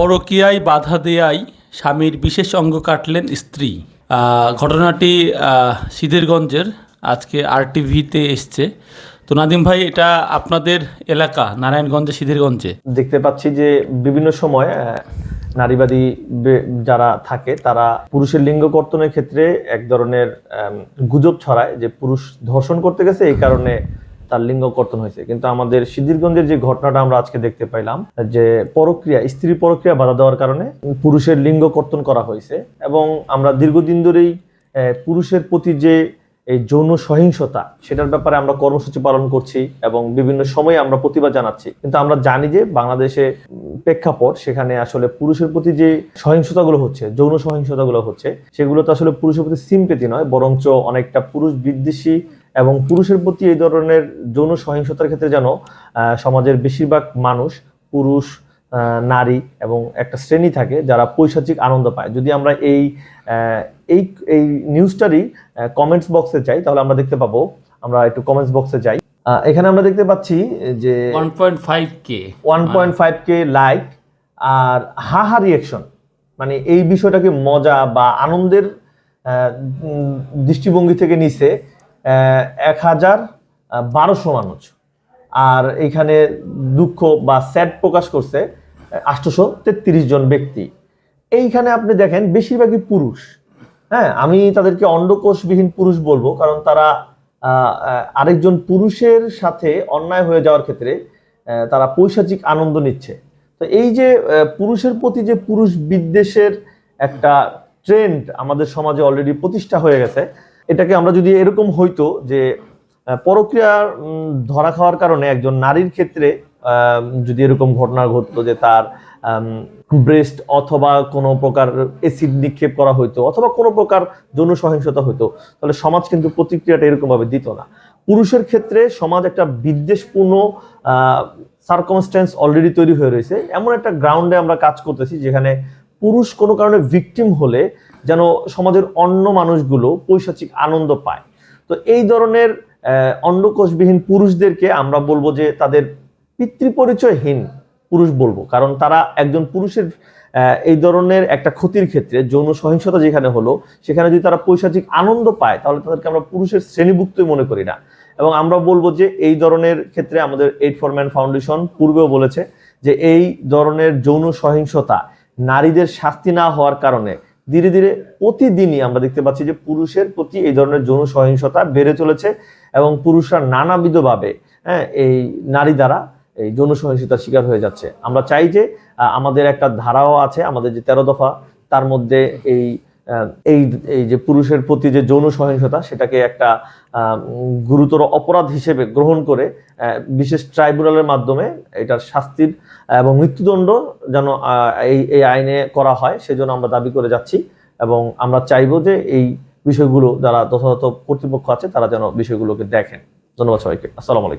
পরকীয়ায় বাধা দেয়ায় স্বামীর বিশেষ অঙ্গ কাটলেন স্ত্রী। ঘটনাটি সিদ্ধিরগঞ্জের আজকে আরটিভিতে এসছে। তো নাদিম ভাই, এটা আপনাদের এলাকা, নারায়ণগঞ্জে সিদ্ধিরগঞ্জে দেখতে পাচ্ছি যে বিভিন্ন সময় নারীবাদী যারা থাকে, তারা পুরুষের লিঙ্গ কর্তনের ক্ষেত্রে এক ধরনের গুজব ছড়ায় যে পুরুষ ধর্ষণ করতে গেছে, এই কারণে তার লিঙ্গ কর্তন হয়েছে। কিন্তু আমাদের সিদ্ধিরগঞ্জের যে ঘটনাটা আমরা আজকে দেখতে পাইলাম, যে পরক্রিয়া স্ত্রী পরক্রিয়া বাধা দেওয়ার কারণে পুরুষের লিঙ্গ কর্তন করা হয়েছে এবং আমরা দীর্ঘদিন ধরেই পুরুষের প্রতি যে এই যৌন সহিংসতা, সেটার ব্যাপারে আমরা কর্মসূচি পালন করছি এবং বিভিন্ন সময়ে আমরা প্রতিবাদ জানাচ্ছি। কিন্তু আমরা জানি যে বাংলাদেশে প্রেক্ষাপট সেখানে আসলে পুরুষের প্রতি যে সহিংসতাগুলো হচ্ছে, যৌন সহিংসতাগুলো হচ্ছে, সেগুলো তো আসলে পুরুষের প্রতি সিম্পেতি নয়, বরঞ্চ অনেকটা পুরুষ বিদ্বেষী এবং পুরুষের প্রতি এই ধরনের যৌন সহিংসতার ক্ষেত্রে যেন সমাজের বেশিরভাগ মানুষ পুরুষ নারী এবং একটা শ্রেণি থাকে যারা পৈশাচিক আনন্দ পায়। যদি আমরা এই এই এই নিউজটারই কমেন্টস বক্সে যাই তাহলে আমরা দেখতে পাবো আমরা একটু কমেন্টস বক্সে যাই। এখানে আমরা দেখতে পাচ্ছি যে one point five K one point five K like আর হা হা রিয়েকশন মানে এই বিষয়টাকে মজা বা আনন্দের দৃষ্টিভঙ্গি থেকে নিছে এক হাজার বারোশো মানুষ। আর এখানে দুঃখ বা স্যাড প্রকাশ করছে আটশোশো তেত্রিশ জন ব্যক্তি। এইখানে আপনি দেখেন, বেশিরভাগই পুরুষ। হ্যাঁ আমি তাদেরকে অন্ডকোষবিহীন পুরুষ বলব, কারণ তারা আরেকজন পুরুষের সাথে অন্যায় হয়ে যাওয়ার ক্ষেত্রে তারা পৈশাচিক আনন্দ নিচ্ছে। তো এই যে পুরুষের প্রতি যে পুরুষ বিদ্বেষের একটা ট্রেন্ড আমাদের সমাজে অলরেডি প্রতিষ্ঠা হয়ে গেছে এটাকে আমরা যদি এরকম হইতো যে পরক্রিয়ার ধরা খাওয়ার কারণে একজন নারীর ক্ষেত্রে যদি এরকম ঘটনা ঘটতো যে তার ব্রেস্ট অথবা কোনো প্রকার এসিড নিক্ষেপ করা হইতো অথবা কোনো প্রকার যৌন সহিংসতা হইতো, তাহলে সমাজ কিন্তু প্রতিক্রিয়াটা এরকমভাবে দিত না। পুরুষের ক্ষেত্রে সমাজ একটা বিদ্বেষপূর্ণ সার্কমস্টেন্স অলরেডি তৈরি হয়ে রয়েছে। এমন একটা গ্রাউন্ডে আমরা কাজ করতেছি যেখানে পুরুষ কোনো কারণে ভিকটিম হলে যেন সমাজের অন্য মানুষগুলো পৈশাচিক আনন্দ পায়। তো এই ধরনের অন্ডকোষবিহীন পুরুষদেরকে আমরা বলব যে তাদের পিতৃপরিচয়হীন পুরুষ বলব। কারণ তারা একজন পুরুষের এই ধরনের একটা ক্ষতির ক্ষেত্রে যৌন সহিংসতা যেখানে হলো, সেখানে যদি তারা পৈশাচিক আনন্দ পায়, তাহলে তাদেরকে আমরা পুরুষের শ্রেণীভুক্তই মনে করি না। এবং আমরা বলব যে এই ধরনের ক্ষেত্রে আমাদের এইট ফর ম্যান ফাউন্ডেশন পূর্বেও বলেছে যে এই ধরনের যৌন সহিংসতা নারীদের শাস্তি না হওয়ার কারণে ধীরে ধীরে প্রতিদিনই আমরা দেখতে পাচ্ছি যে পুরুষের প্রতি এই ধরনের যৌন সহিংসতা বেড়ে চলেছে এবং পুরুষরা নানাবিধভাবে হ্যাঁ এই নারী দ্বারা এই যৌন সহিংসতার শিকার হয়ে যাচ্ছে। আমরা চাই যে আমাদের একটা ধারাও আছে, আমাদের যে তেরো দফা, তার মধ্যে এই এই এই যে পুরুষের প্রতি যে যৌন সহিংসতা, সেটাকে একটা গুরুতর অপরাধ হিসেবে গ্রহণ করে বিশেষ ট্রাইব্যুনালের মাধ্যমে এটার শাস্তির এবং মৃত্যুদণ্ড যেন এই এই আইনে করা হয়, সেজন্য আমরা দাবি করে যাচ্ছি এবং আমরা চাইব যে এই বিষয়গুলো যারা যথাযথ কর্তৃপক্ষ আছে, তারা যেন বিষয়গুলোকে দেখেন। ধন্যবাদ সবাইকে। আসসালামু আলাইকুম।